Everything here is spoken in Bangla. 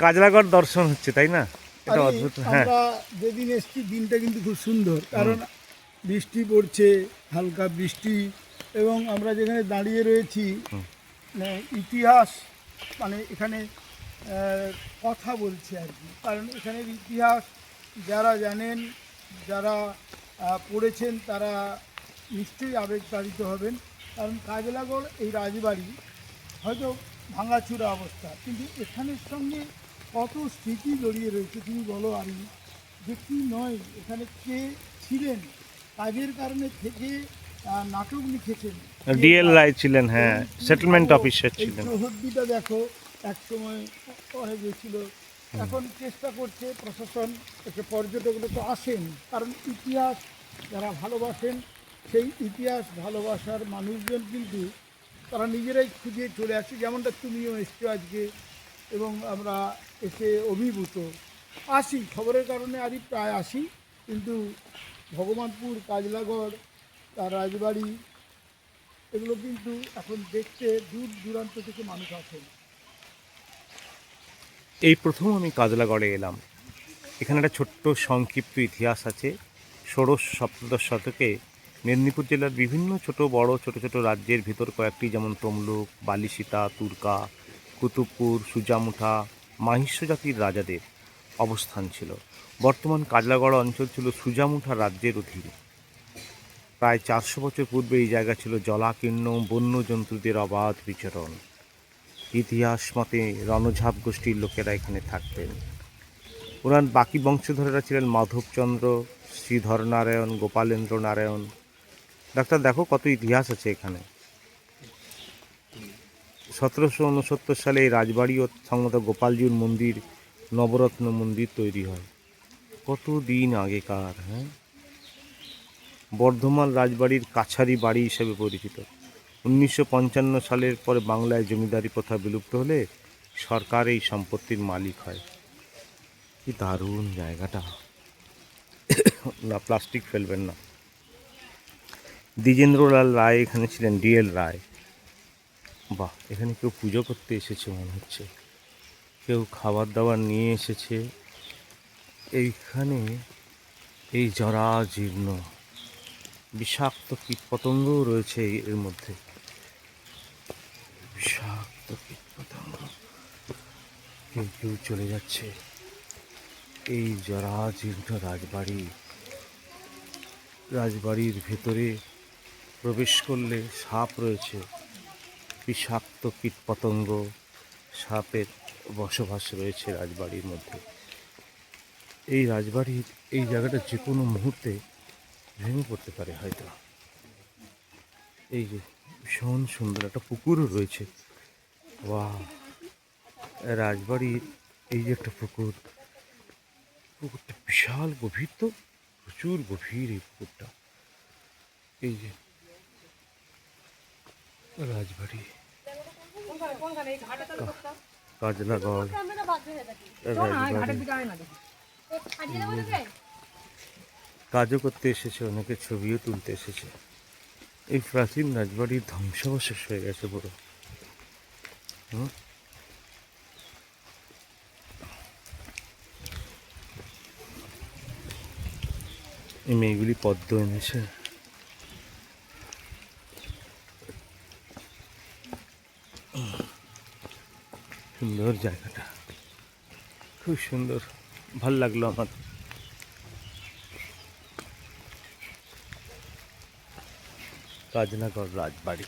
কাজলাগড় দর্শন হচ্ছে তাই না? এটা অদ্ভুত হ্যাঁ। আমরা যেদিন এসছি দিনটা কিন্তু খুব সুন্দর কারণ বৃষ্টি পড়ছে হালকা বৃষ্টি এবং আমরা যেখানে দাঁড়িয়ে রয়েছি মানে ইতিহাস মানে এখানে কথা বলছে আর কি। কারণ এখানের ইতিহাস যারা জানেন যারা পড়েছেন তারা নিশ্চয়ই আবেগতাড়িত হবেন কারণ কাজলাগড় এই রাজবাড়ি হয়তো ভাঙাচুরা অবস্থা কিন্তু এখানের সঙ্গে কত স্মৃতি জড়িয়ে রয়েছে তুমি বলো আমি যে কি নয় এখানে কে ছিলেন কাজের কারণে থেকে নাটক লিখেছেন। ডিএল রায় ছিলেন হ্যাঁ সেটেলমেন্ট অফিসার ছিলেন। চৌহদ্দিটা দেখো এক সময় অনেক গেছিল এখন চেষ্টা করছে প্রশাসন একে পর্যটকরা তো আসেন কারণ ইতিহাস যারা ভালোবাসেন সেই ইতিহাস ভালোবাসার মানুষজন কিন্তু তারা নিজেরাই খুঁজে চলে আসে। যেমনটা তুমিও এসছো আজকে এবং আমরা এসে অভিভূত। আসি, খবরের কারণে আরই প্রায় আসি, কিন্তু ভগবানপুর, কাজলাগড়, তার রাজবাড়ি, এগুলো কিন্তু এখন দেখতে দূর দূরান্ত থেকে মানুষ আসেন। এই প্রথম আমি কাজলাগড়ে এলাম। এখানে একটা ছোট্ট সংক্ষিপ্ত ইতিহাস আছে। ষোড়শ সপ্তদশ শতকে মেদিনীপুর জেলার বিভিন্ন ছোট, বড়, ছোট ছোট রাজ্যের ভিতর কয়েকটি যেমন তমলুক বালিসীতা তুর্কা কুতুবপুর, সুজামুঠা মাহিষ্য জাতির রাজাদের অবস্থান ছিল। বর্তমান কাজলাগড় অঞ্চল ছিল সুজামুঠা রাজ্যের অধীনে। প্রায় চারশো বছর পূর্বে এই জায়গা ছিল জলাকীর্ণ, বন্যজন্তুদের অবাধ বিচরণ। ইতিহাস মতে রণঝাপ গোষ্ঠীর লোকেরা এখানে থাকতেন। ওনার বাকি বংশধরেরা ছিলেন মাধবচন্দ্র শ্রীধর নারায়ণ গোপালেন্দ্র নারায়ণ ডাক্তার, দেখো কত ইতিহাস আছে এখানে। সতেরোশো উনসত্তর সালে এই রাজবাড়ি ও সংগত গোপালজির মন্দির, নবরত্ন মন্দির তৈরি হয়। কত দিন আগেকার হ্যাঁ? বর্ধমান রাজবাড়ির কাছারি বাড়ি হিসেবে পরিচিত। উনিশশো পঞ্চান্ন সালের পরে বাংলায় জমিদারি প্রথা বিলুপ্ত হলে সরকার এই সম্পত্তির মালিক হয়। কি দারুণ জায়গাটা। না, প্লাস্টিক ফেলবেন না। দ্বিজেন্দ্রলাল রায় এখানে ছিলেন ডিএল রায়। বাহ, এখানে কেউ পুজো করতে এসেছে মনে হচ্ছে। কেউ খাবার দাবার নিয়ে এসেছে। এইখানে এই জরা জীর্ণ। বিষাক্ত কীটপতঙ্গও রয়েছে এর মধ্যে। বিষাক্ত কীটপতঙ্গ। কেউ কেউ চলে যাচ্ছে। এই জরাজীর্ণ রাজবাড়ি। রাজবাড়ির ভেতরে প্রবেশ করলে সাপ রয়েছে। বিষাক্ত কীটপতঙ্গ সাপের বসবাস রয়েছে রাজবাড়ির মধ্যে। এই রাজবাড়ির, এই জায়গাটা যে কোনো মুহূর্তে ভেঙে পড়তে পারে হয়তো। এই যে ভীষণ সুন্দর একটা পুকুরও রয়েছে। বা রাজবাড়ির এই যে একটা পুকুর, পুকুরটা বিশাল গভীর তো, প্রচুর গভীর এই পুকুরটা। এই যে রাজবাড়ি। রাজবাড়ি। কাজও করতে এসেছে অনেকে ছবিও তুলতে এসেছে। এই প্রাচীন রাজবাড়ির ধ্বংসাবশেষ হয়ে গেছে পুরো। হুম? এই মেয়েগুলি পদ্ম এনেছে। সুন্দর জায়গাটা। খুব সুন্দর। ভালো লাগল আমার। রাজনগর রাজবাড়ি।